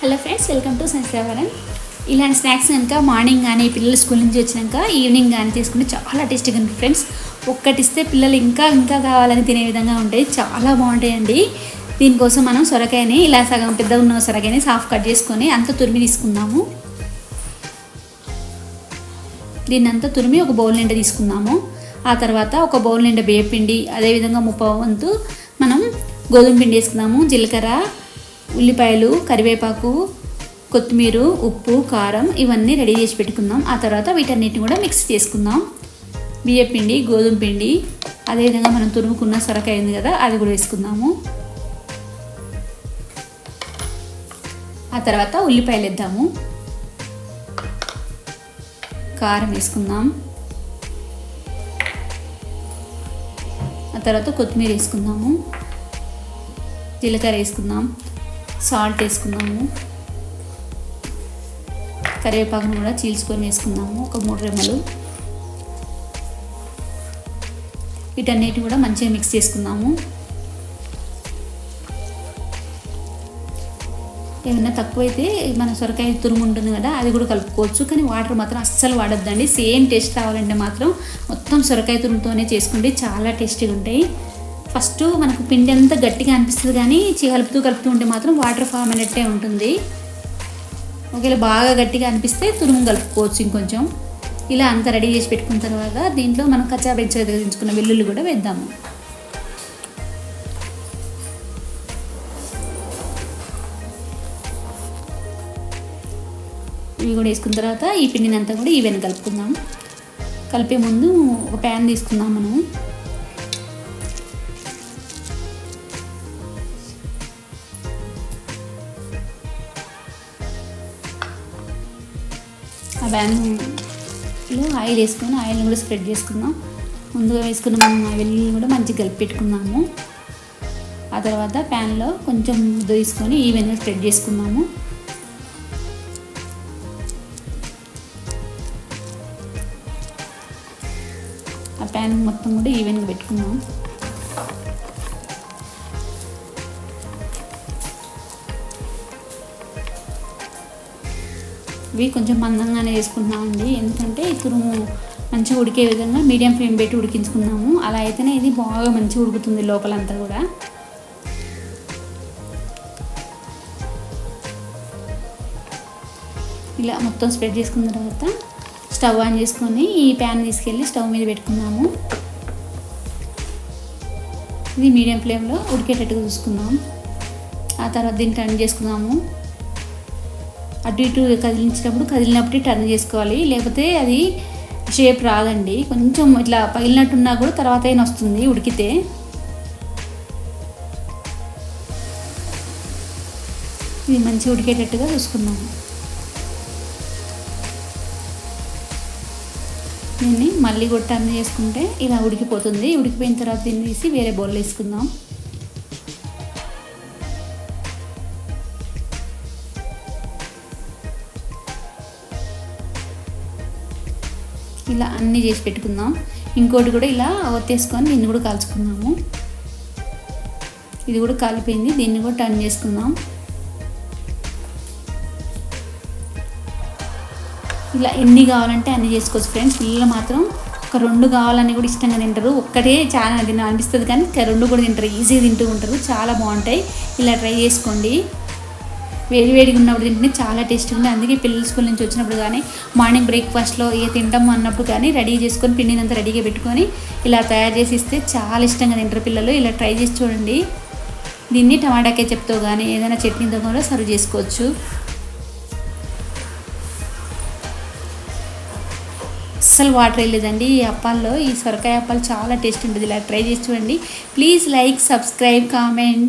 Hello friends welcome to సంశ్రావరన్ ఇలాంటి snacks కనుక మార్నింగ్ కానీ పిల్లలు స్కూల్ నుంచి వచ్చినాక ఈవినింగ్ కానీ తీసుకుంటే చాలా టేస్టీగా ఉంటుంది ఫ్రెండ్స్. ఒక్కటిస్తే పిల్లలు ఇంకా ఇంకా కావాలని తినే విధంగా ఉంటాయి. చాలా బాగుంటాయండి. దీనికోసం మనం సొరకాయని ఇలా సగం పెద్ద ఉన్న సొరకాయని సాఫ్ కట్ చేసుకొని అంత తురిమి తీసుకుందాము. దీన్ని అంతా తురిమి ఒక బౌల్ నిండా తీసుకుందాము. ఆ తర్వాత ఒక బౌల్ నిండా బియ్యపిండి అదేవిధంగా ముప్ప వంతు మనం గోధుమ పిండి వేసుకుందాము జీలకర్ర ఉల్లిపాయలు కరివేపాకు కొత్తిమీర ఉప్పు కారం ఇవన్నీ రెడీ చేసి పెట్టుకుందాం. ఆ తర్వాత వీటన్నిటిని కూడా మిక్స్ చేసుకుందాం. బియ్యపిండి గోధుమ పిండి అదేవిధంగా మనం తురుముకున్న సొరకాయ ఉంది కదా అది కూడా వేసుకుందాము. ఆ తర్వాత ఉల్లిపాయలు వేద్దాము. కారం వేసుకుందాం. ఆ తర్వాత కొత్తిమీర వేసుకుందాము. జీలకర్ర వేసుకుందాం. సాల్ట్ వేసుకున్నాము కరివేపాకును కూడా చీల్చుకొని వేసుకున్నాము ఒక మూడు రెమ్మలు. వీటన్నిటి కూడా మంచిగా మిక్స్ చేసుకున్నాము ఏమైనా తక్కువైతే మన సొరకాయ తురుము ఉంటుంది కదా అది కూడా కలుపుకోవచ్చు. కానీ వాటర్ మాత్రం అస్సలు వాడొద్దండి. సేమ్ టేస్ట్ రావాలంటే మాత్రం మొత్తం సొరకాయ తురుముతోనే చేసుకుంటే చాలా టేస్టీగా ఉంటాయి. ఫస్ట్ మనకు పిండి అంత గట్టిగా అనిపిస్తుంది కానీ కలుపుతూ కలుపుతూ ఉంటే మాత్రం వాటర్ ఫామ్ అయినట్టే ఉంటుంది. ఒకవేళ బాగా గట్టిగా అనిపిస్తే తురుము కలుపుకోవచ్చు ఇంకొంచెం. ఇలా అంతా రెడీ చేసి పెట్టుకున్న తర్వాత దీంట్లో మనం కచ్చా బెచ్చగా దించుకున్న వెల్లుల్లి కూడా వేద్దాము. ఇవి కూడా వేసుకున్న తర్వాత ఈ పిండిని అంతా కూడా ఈవెన్ కలుపుకుందాం కలిపే ముందు ఒక ప్యాన్ తీసుకుందాం మనం ప్యాన్లో ఆయిల్ వేసుకొని ఆయిల్ని కూడా స్ప్రెడ్ చేసుకుందాం. ముందుగా వేసుకున్న మనం ఆ కూడా మంచిగా కలిపి పెట్టుకున్నాము ఆ తర్వాత ప్యాన్లో కొంచెం ముద్ద తీసుకొని ఈవెన్గా స్ప్రెడ్ చేసుకున్నాము ఆ ప్యాన్ మొత్తం కూడా ఈవెన్గా పెట్టుకున్నాము ఇవి కొంచెం మందంగానే వేసుకుంటున్నామండి ఎందుకంటే ఇప్పుడు తురుము మంచిగా ఉడికే విధంగా మీడియం ఫ్లేమ్ పెట్టి ఉడికించుకున్నాము. అలా అయితేనే ఇది బాగా మంచిగా ఉడుకుతుంది లోపలంతా కూడా. ఇలా మొత్తం స్ప్రెడ్ చేసుకున్న తర్వాత స్టవ్ ఆన్ చేసుకొని ఈ ప్యాన్ తీసుకెళ్ళి స్టవ్ మీద పెట్టుకున్నాము. ఇది మీడియం ఫ్లేమ్లో ఉడికేటట్టుగా చూసుకుందాం. ఆ తర్వాత దీన్ని టర్న్ చేసుకున్నాము అటు ఇటు కదిలించినప్పుడు కదిలినప్పుడు టర్న్ చేసుకోవాలి. లేకపోతే అది షేప్ రాదండి. కొంచెం ఇట్లా పగిలినట్టున్నా కూడా తర్వాత అయినా వస్తుంది? ఉడికితే. ఇది మంచిగా ఉడికేటట్టుగా చూసుకున్నాము దీన్ని మళ్ళీ కూడా టర్న్ చేసుకుంటే ఇలా ఉడికిపోతుంది. ఉడికిపోయిన తర్వాత దీన్ని తీసి వేరే బౌల్ వేసుకుందాం. ఇలా అన్నీ చేసి పెట్టుకుందాం. ఇంకోటి కూడా ఇలా ఒత్తేసుకొని దీన్ని కూడా కాల్చుకుందాము. ఇది కూడా కాలిపోయింది. దీన్ని కూడా టర్న్ చేసుకుందాం. ఇలా ఎన్ని కావాలంటే అన్ని చేసుకోవచ్చు ఫ్రెండ్స్. పిల్లలు మాత్రం ఒక రెండు కావాలని కూడా ఇష్టంగా తింటారు. ఒక్కటే చాలా తిన అనిపిస్తుంది కానీ రెండు కూడా తింటారు. ఈజీగా తింటూ ఉంటారు. చాలా బాగుంటాయి. ఇలా ట్రై చేసుకోండి. వేడి వేడిగా ఉన్నప్పుడు తింటే చాలా టేస్టీ ఉంది అందుకే పిల్లల స్కూల్ నుంచి వచ్చినప్పుడు కానీ మార్నింగ్ బ్రేక్ఫాస్ట్లో ఏ తింటాం అన్నప్పుడు కానీ రెడీ చేసుకొని పిండినంత రెడీగా పెట్టుకొని ఇలా తయారు చేసి ఇస్తే చాలా ఇష్టంగా తింటారు పిల్లలు. ఇలా ట్రై చేసి చూడండి. దీన్ని టమాటాకే కెచప్తో కానీ ఏదైనా చట్నీతో కూడా సర్వ్ చేసుకోవచ్చు. అస్సలు వాటర్ వెళ్ళేదండి. ఈ అప్పాల్లో ఈ సొరకాయ అప్పాలు చాలా టేస్ట్ ఉంటుంది. ఇలా ట్రై చేసి చూడండి. Please like subscribe comment.